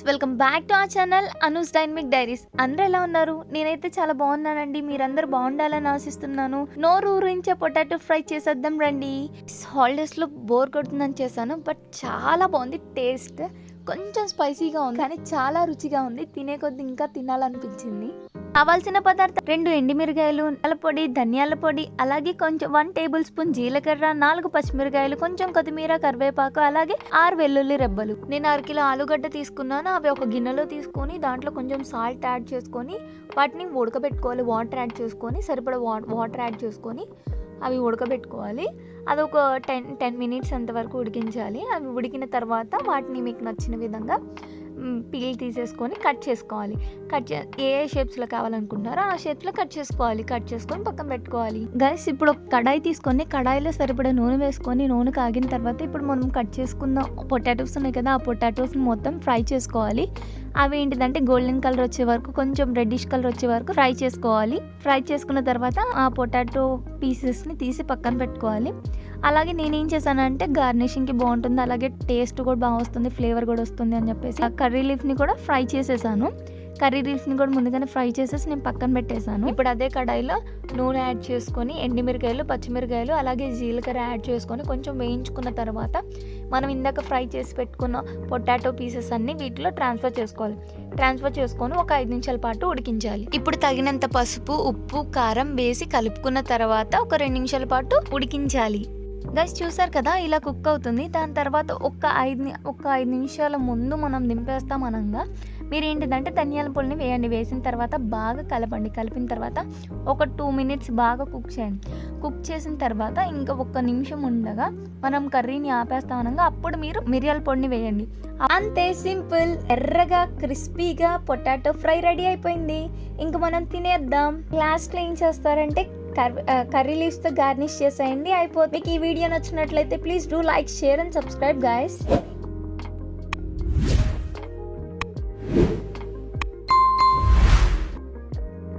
Welcome back to a channel Anu's dynamic diaries అందరూ ఎలా ఉన్నారు? నేనైతే చాలా బాగున్నానండి. మీరందరూ బాగుండాలని ఆశిస్తున్నాను. నోరు ఊరించే పొటాటో ఫ్రై చేసేద్దాం రండి. హాలిడేస్లో బోర్ కొడుతుందని చేశాను బట్ చాలా బాగుంది. టేస్ట్ కొంచెం స్పైసీగా ఉంది కానీ చాలా రుచిగా ఉంది. తినే కొద్ది ఇంకా తినాలనిపించింది. కావాల్సిన పదార్థం రెండు ఎండిమిరకాయలు నల్ల పొడి ధనియాల పొడి అలాగే కొంచెం వన్ టేబుల్ స్పూన్ జీలకర్ర నాలుగు పచ్చిమిరకాయలు కొంచెం కొత్తిమీర కరివేపాకు అలాగే ఆరు వెల్లుల్లి రెబ్బలు. నేను అరకిలో ఆలుగడ్డ తీసుకున్నాను. అవి ఒక గిన్నెలో తీసుకొని దాంట్లో కొంచెం సాల్ట్ యాడ్ చేసుకొని వాటిని ఉడకబెట్టుకోవాలి. వాటర్ యాడ్ చేసుకొని సరిపడా వా- వాటర్ యాడ్ చేసుకొని అవి ఉడకబెట్టుకోవాలి. అది ఒక టెన్ టెన్ మినిట్స్ అంతవరకు ఉడికించాలి. అవి ఉడికిన తర్వాత వాటిని మీకు నచ్చిన విధంగా పీల్ తీసేసుకొని కట్ చేసుకోవాలి. కట్ చే ఏ ఏ షేప్స్లో కావాలనుకుంటున్నారో ఆ షేప్స్లో కట్ చేసుకోవాలి. కట్ చేసుకొని పక్కన పెట్టుకోవాలి. గైస్ ఇప్పుడు ఒక కడాయి తీసుకొని కడాయిలో సరిపడా నూనె వేసుకొని నూనె కాగిన తర్వాత ఇప్పుడు మనం కట్ చేసుకున్న పొటాటోస్ ఉన్నాయి కదా ఆ పొటాటోస్ని మొత్తం ఫ్రై చేసుకోవాలి. అవి ఏంటిదంటే గోల్డెన్ కలర్ వచ్చే వరకు కొంచెం రెడ్డిష్ కలర్ వచ్చే వరకు ఫ్రై చేసుకోవాలి. ఫ్రై చేసుకున్న తర్వాత ఆ పొటాటో పీసెస్ని తీసి పక్కన పెట్టుకోవాలి. అలాగే నేనేం చేశానంటే గార్నిషింగ్కి బాగుంటుంది అలాగే టేస్ట్ కూడా బాగా వస్తుంది ఫ్లేవర్ కూడా వస్తుంది అని చెప్పేసి ఆ కర్రీ లీఫ్ని కూడా ఫ్రై చేసేసాను. కర్రీ లీఫ్ని కూడా ముందుగానే ఫ్రై చేసేసి నేను పక్కన పెట్టేశాను. ఇప్పుడు అదే కడాయిలో నూనె యాడ్ చేసుకొని ఎండిమిరకాయలు పచ్చిమిరకాయలు అలాగే జీలకర్ర యాడ్ చేసుకొని కొంచెం వేయించుకున్న తర్వాత మనం ఇందాక ఫ్రై చేసి పెట్టుకున్న పొటాటో పీసెస్ అన్నీ వీటిలో ట్రాన్స్ఫర్ చేసుకోవాలి. ట్రాన్స్ఫర్ చేసుకొని ఒక ఐదు నిమిషాల పాటు ఉడికించాలి. ఇప్పుడు తగినంత పసుపు ఉప్పు కారం వేసి కలుపుకున్న తర్వాత ఒక రెండు నిమిషాల పాటు ఉడికించాలి. గైస్ చూసారు కదా? ఇలా కుక్ అవుతుంది. దాని తర్వాత ఒక ఐదు ఒక ఐదు నిమిషాల ముందు మనం దింపేస్తాం అనంగా. మీరు ఏంటిదంటే ధనియాల పొడిని వేయండి. వేసిన తర్వాత బాగా కలపండి. కలిపిన తర్వాత ఒక టూ మినిట్స్ బాగా కుక్ చేయండి. కుక్ చేసిన తర్వాత ఇంకా ఒక్క నిమిషం ఉండగా మనం కర్రీని ఆపేస్తాం అనగా. అప్పుడు మీరు మిరియాల పొడిని వేయండి. అంతే సింపుల్. ఎర్రగా క్రిస్పీగా పొటాటో ఫ్రై రెడీ అయిపోయింది. ఇంక మనం తినేద్దాం. లాస్ట్లో ఏం చేస్తారంటే కర్రీ లీవ్స్తో గార్నిష్ చేసేయండి. అయిపోతుంది మీకు ఈ వీడియో నచ్చినట్లయితే please do like share and subscribe guys